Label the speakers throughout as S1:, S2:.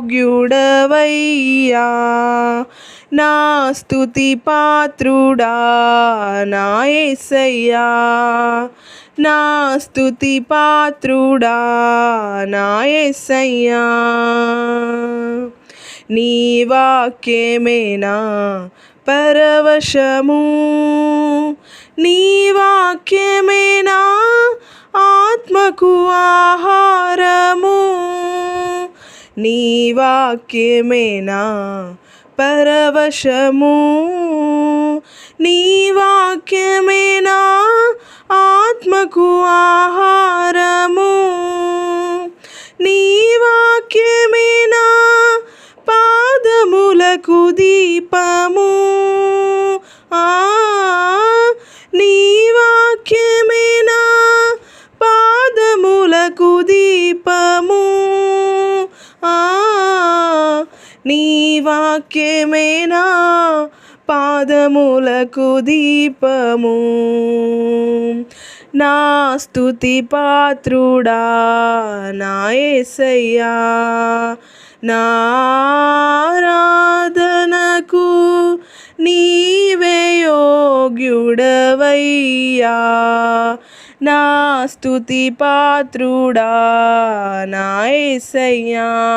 S1: యోగ్యుడవయ్యా. నా స్థుతి పాత్రుడా నా ఏసయ్యా. నా స్థుతి పాత్రుడా నా ఏసయ్యా. నీ వాక్యమేనా పరవశము? నీ వాక్యమేనా ఆత్మకు ఆ నీ వాక్యమేనా? పరవశము. నీ వాక్యమేనా? ఆత్మకు ఆహారము. నీ వాక్యమేనా? పాదములకు దీపము. నా స్థుతి పాత్రుడా నా ఏసయ్యా. నారాధనకు నీవే యోగ్యుడవయ్యా. నా స్థుతి పాత్రుడా నా ఏసయ్యా.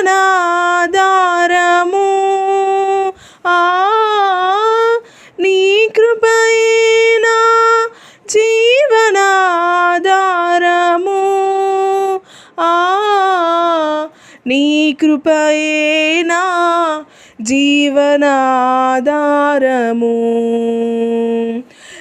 S1: జీవనాధారము ఆ నీ కృపయేనా జీవనాధారము. ఆ నీ కృపయేనా జీవనాధారము.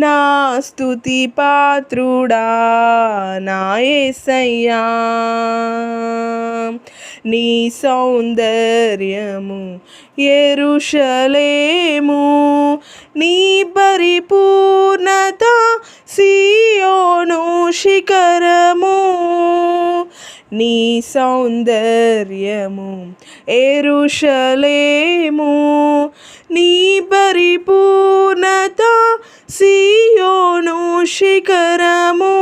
S1: నా స్తుతి పాత్రుడా నా ఏసయ్యా. నీ సౌందర్యము ఎరుషలేము నీ పరిపూర్ణత సియోను శిఖరము. నీ సౌందర్యము ఎరుషలేము నీ పరిపూర్ణ శిఖరము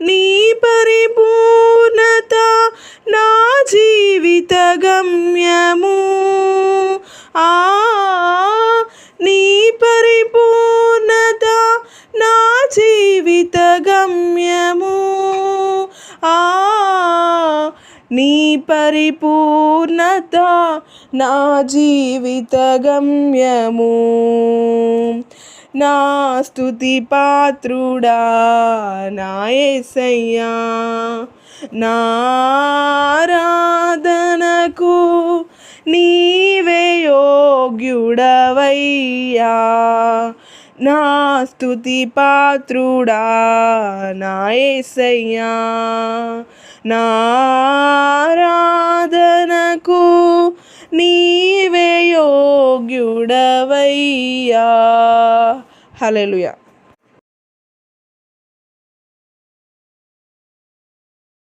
S1: నీ పరిపూర్ణత నా జీవిత గమ్యము. ఆ నీ పరిపూర్ణత నా జీవిత గమ్యము. ఆ నీ పరిపూర్ణత నా జీవిత గమ్యము. నా స్థుతి పాత్రుడా నాయసయ్యా నారాధనకు నీవే యోగ్యుడవయ్యా. నా స్థుతి పాత్రుడా నాయసయ్యా నారాధనకు యోగ్యుడవయ్యా. హల్లెలూయా.